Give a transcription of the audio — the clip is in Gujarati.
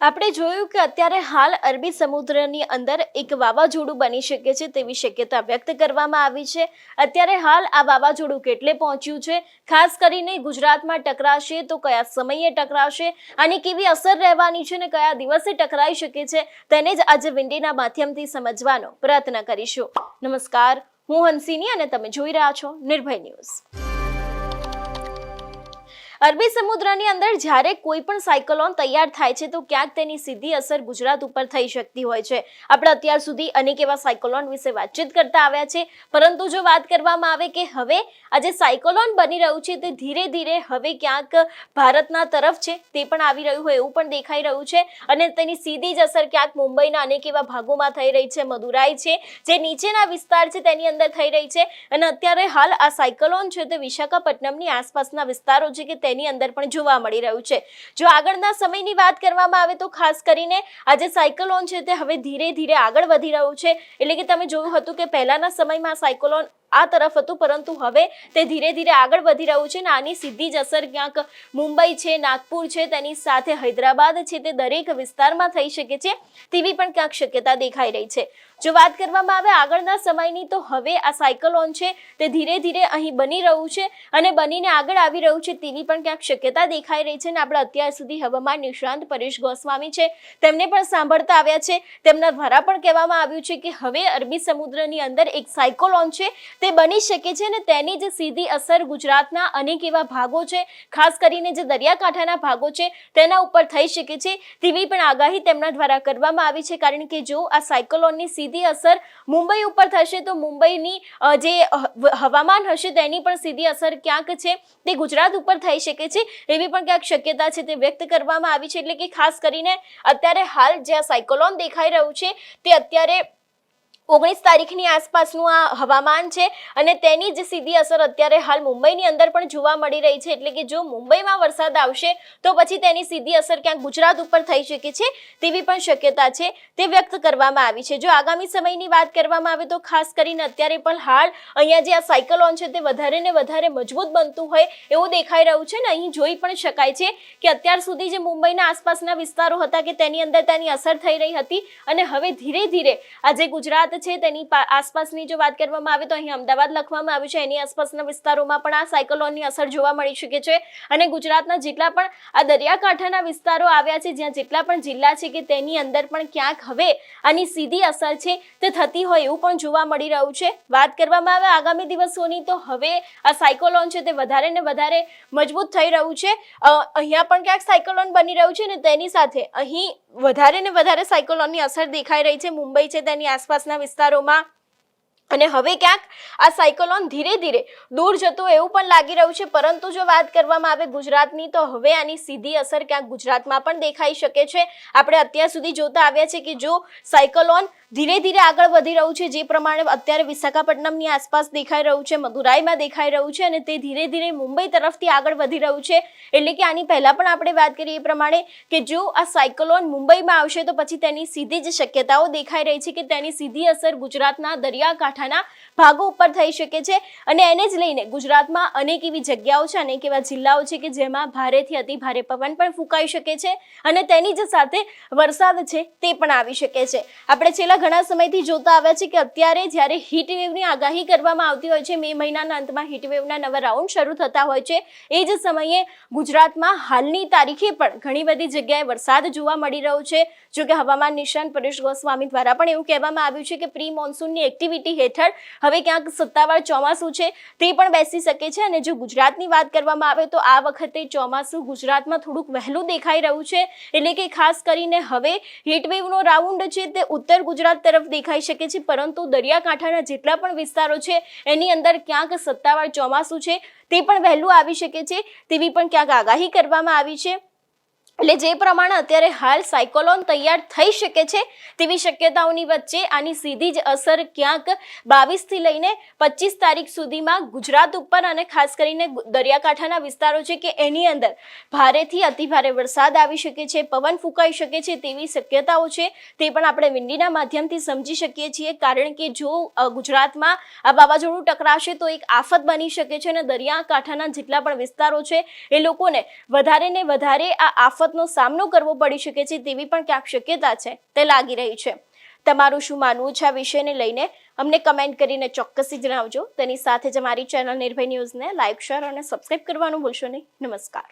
આપણે જોયું કે અત્યારે હાલ અરબી સમુદ્રની અંદર એક વાવાઝોડું બની શકે છે તેવી શક્યતા વ્યક્ત કરવામાં આવી છે. અત્યારે હાલ આ વાવાઝોડું કેટલે પહોંચ્યું છે? ખાસ કરીને ગુજરાતમાં ટકરાશે તો કયા સમયે ટકરાશે? અને કેવી અસર રહેવાની છે ને કયા દિવસે ટકરાઈ શકે છે? તેને જ આજે વિંડીના માધ્યમથી સમજવાનો પ્રયત્ન કરીશું. નમસ્કાર, હું હંસિની અને તમે જોઈ રહ્યા છો નિર્ભય ન્યૂઝ. અરબી સમુદ્રની અંદર જ્યારે કોઈ પણ સાયકલોન તૈયાર થાય છે, તો ક્યાંક તેની સીધી અસર ગુજરાત ઉપર થઈ શકતી હોય છે. આપણે અત્યાર સુધી અનેક એવા સાયકલોન વિશે વાતચીત કરતા આવ્યા છે. પરંતુ જો વાત કરવામાં આવે કે હવે આ જે સાયકલોન બની રહ્યું છે, તે ધીરે ધીરે હવે ક્યાંક ભારતના તરફ છે, તે પણ આવી રહ્યું હોય એવું પણ દેખાઈ રહ્યું છે. અને તેની સીધી જ અસર ક્યાંક મુંબઈના અનેક એવા ભાગોમાં થઈ રહી છે. મદુરાઈ છે, જે નીચેના વિસ્તાર છે, તેની અંદર થઈ રહી છે. અને અત્યારે હાલ આ સાયકલોન છે, તે વિશાખાપટ્ટનમની આસપાસના વિસ્તારો છે, કે તેની અંદર પણ જોવા મળી રહ્યું છે. જો આગળના સમયની વાત કરવામાં આવે તો ખાસ કરીને આ જે સાયક્લોન છે તે હવે ધીરે ધીરે આગળ વધી રહ્યું છે. એટલે કે તમે જોયું હતું કે પહેલાના સમયમાં સાયક્લોન આ તરફ હતું, પરંતુ હવે તે ધીરે ધીરે આગળ વધી રહ્યું છે. અને આની સીધી જ અસર ક્યાંક મુંબઈ છે, નાગપુર છે, તેની સાથે હૈદરાબાદ છે, તે દરેક વિસ્તારમાં થઈ શકે છે, તેવી પણ ક્યાંક શક્યતા દેખાઈ રહી છે. જો વાત કરવામાં આવે આગળના સમયની, તો હવે આ સાયકલોન છે, તે ધીરે ધીરે અહીં બની રહ્યું છે અને બનીને આગળ આવી રહ્યું છે, તેવી પણ ક્યાંક શક્યતા દેખાઈ રહી છે અને આપણે અત્યાર સુધી હવામાન નિષ્ણાંત પરેશ ગોસ્વામી છે, તેમને પણ સાંભળતા આવ્યા છે. તેમના દ્વારા પણ કહેવામાં આવ્યું છે કે હવે અરબી સમુદ્રની અંદર એક સાયકોલોન છે તે બની શકે છે અને તેની જે સીધી અસર ગુજરાતના અનેક એવા ભાગો છે, ખાસ કરીને જે દરિયાકાંઠાના ભાગો છે, તેના ઉપર થઈ શકે છે. તેવી પણ આગાહી તેમના દ્વારા કરવામાં આવી છે. કારણ કે જો આ સાયકલોનની સીધી અસર મુંબઈ ઉપર થશે, તો મુંબઈની જે હવામાન હશે, તેની પણ સીધી અસર ક્યાંક છે, તે ગુજરાત ઉપર થઈ શકે છે. એવી પણ ક્યાંક શક્યતા છે તે વ્યક્ત કરવામાં આવી છે. એટલે કે ખાસ કરીને અત્યારે હાલ જે આ સાયકોલોન દેખાઈ રહ્યું છે, તે અત્યારે ઓગણીસ તારીખની આસપાસનું આ હવામાન છે અને તેની જ સીધી અસર અત્યારે હાલ મુંબઈની અંદર પણ જોવા મળી રહી છે. એટલે કે જો મુંબઈમાં વરસાદ આવશે, તો પછી તેની સીધી અસર ક્યાંક ગુજરાત ઉપર થઈ શકે છે તેવી પણ શક્યતા છે તે વ્યક્ત કરવામાં આવી છે. જો આગામી સમયની વાત કરવામાં આવે તો ખાસ કરીને અત્યારે પણ હાલ અહીંયા જે આ સાયકલોન છે તે વધારે ને વધારે મજબૂત બનતું હોય એવું દેખાઈ રહ્યું છે ને અહીં જોઈ પણ શકાય છે કે અત્યાર સુધી જે મુંબઈના આસપાસના વિસ્તારો હતા કે તેની અંદર તેની અસર થઈ રહી હતી અને હવે ધીરે ધીરે આજે ગુજરાત છે તેની આસપાસની જો વાત કરવામાં આવે તો અહીં અમદાવાદ લખવામાં આવ્યું છે. એની આસપાસના વિસ્તારોમાં પણ આ સાયકલોનની અસર જોવા મળી શકે છે અને ગુજરાતના જેટલા પણ આ દરિયાકાંઠાના વિસ્તારો આવ્યા છે, જ્યાં જેટલા પણ જિલ્લા છે કે તેની અંદર પણ ક્યાંક હવે આની સીધી અસર છે તે થતી હોય એવું પણ જોવા મળી રહ્યું છે. વાત કરવામાં આવે આગામી દિવસોની તો હવે આ સાયકોલોન છે તે વધારે ને વધારે મજબૂત થઈ રહ્યું છે. અહીંયા પણ ક્યાંક સાયકોલોન બની રહ્યું છે ને તેની સાથે અહીં વધારે ને વધારે સાયકોલોનની અસર દેખાઈ રહી છે. મુંબઈ છે તેની આસપાસના વિસ્તારોમાં અને હવે ક્યાંક આ સાયકલોન ધીરે ધીરે દૂર જતું એવું પણ લાગી રહ્યું છે. પરંતુ જો વાત કરવામાં આવે ગુજરાતની, તો હવે આની સીધી અસર ક્યાંક ગુજરાતમાં પણ દેખાઈ શકે છે. આપણે અત્યાર સુધી જોતા આવ્યા છે કે જો સાયકલોન ધીરે ધીરે આગળ વધી રહ્યું છે, જે પ્રમાણે અત્યારે વિશાખાપટ્ટનમની આસપાસ દેખાઈ રહ્યું છે, મદુરાઈમાં દેખાઈ રહ્યું છે અને તે ધીરે ધીરે મુંબઈ તરફથી આગળ વધી રહ્યું છે. એટલે કે આની પહેલાં પણ આપણે વાત કરીએ એ પ્રમાણે કે જો આ સાયકલોન મુંબઈમાં આવશે, તો પછી તેની સીધી જ શક્યતાઓ દેખાઈ રહી છે કે તેની સીધી અસર ગુજરાતના દરિયાકાંઠાના ભાગો ઉપર થઈ શકે છે અને એને જ લઈને ગુજરાતમાં અનેક એવી જગ્યાઓ છે, અનેક એવા જિલ્લાઓ છે કે જેમાં ભારેથી અતિ ભારે પવન પણ ફૂંકાઈ શકે છે અને તેની જ સાથે વરસાદ છે તે પણ આવી શકે છે. આપણે છેલ્લા ઘણા સમયથી જોતા આવ્યા છે કે અત્યારે જ્યારે હીટ વેવની આગાહી કરવામાં આવતી હોય છે, મે મહિનાના અંતમાં હીટ વેવના નવા રાઉન્ડ શરૂ થતા હોય છે, એ જ સમયે ગુજરાતમાં હાલની તારીખે પણ ઘણી બધી જગ્યાએ વરસાદ જોવા મળી રહ્યો છે. જો કે હવામાન નિષ્ણાંત પરેશ ગોસ્વામી દ્વારા પણ એવું કહેવામાં આવ્યું છે કે પ્રી મોન્સૂનની એક્ટિવિટી હેઠળ. હવે ક્યાંક સત્તાવાર ચોમાસું છે તે પણ બેસી શકે છે અને જો ગુજરાતની વાત કરવામાં આવે તો આ વખતે ચોમાસું ગુજરાતમાં થોડુંક વહેલું દેખાઈ રહ્યું છે. એટલે કે ખાસ કરીને હવે હીટવેવનો રાઉન્ડ છે તે ઉત્તર ગુજરાત તરફ દેખાઈ શકે છે, પરંતુ દરિયાકાંઠાના જેટલા પણ વિસ્તારો છે એની અંદર ક્યાંક સત્તાવાર ચોમાસું છે તે પણ વહેલું આવી શકે છે તેવી પણ ક્યાંક આગાહી કરવામાં આવી છે. એટલે જે પ્રમાણે અત્યારે હાલ સાયકોલોન તૈયાર થઈ શકે છે, તેવી શક્યતાઓની વચ્ચે આની સીધી જ અસર ક્યાંક બાવીસથી લઈને પચીસ તારીખ સુધીમાં ગુજરાત ઉપર અને ખાસ કરીને દરિયાકાંઠાના વિસ્તારો છે કે એની અંદર ભારેથી અતિભારે વરસાદ આવી શકે છે, પવન ફૂંકાઈ શકે છે તેવી શક્યતાઓ છે, તે પણ આપણે વિંડીના માધ્યમથી સમજી શકીએ છીએ. કારણ કે જો ગુજરાતમાં આ વાવાઝોડું ટકરાશે તો એક આફત બની શકે છે અને દરિયાકાંઠાના જેટલા પણ વિસ્તારો છે, એ લોકોને વધારે ને વધારે આ આફત આફતનો સામનો કરવો પડી શકે છે તેવી પણ ક્યાંક શક્યતા છે, તે લાગી રહી છે. તમારું શું માનવું છે આ વિષયને લઈને? અમને કમેન્ટ કરીને ચોક્કસથી જણાવજો. તેની સાથે જ અમારી ચેનલ નિર્ભય ન્યૂઝને લાઇક શેર અને સબસ્ક્રાઇબ કરવાનું ભૂલશો નહીં. નમસ્કાર.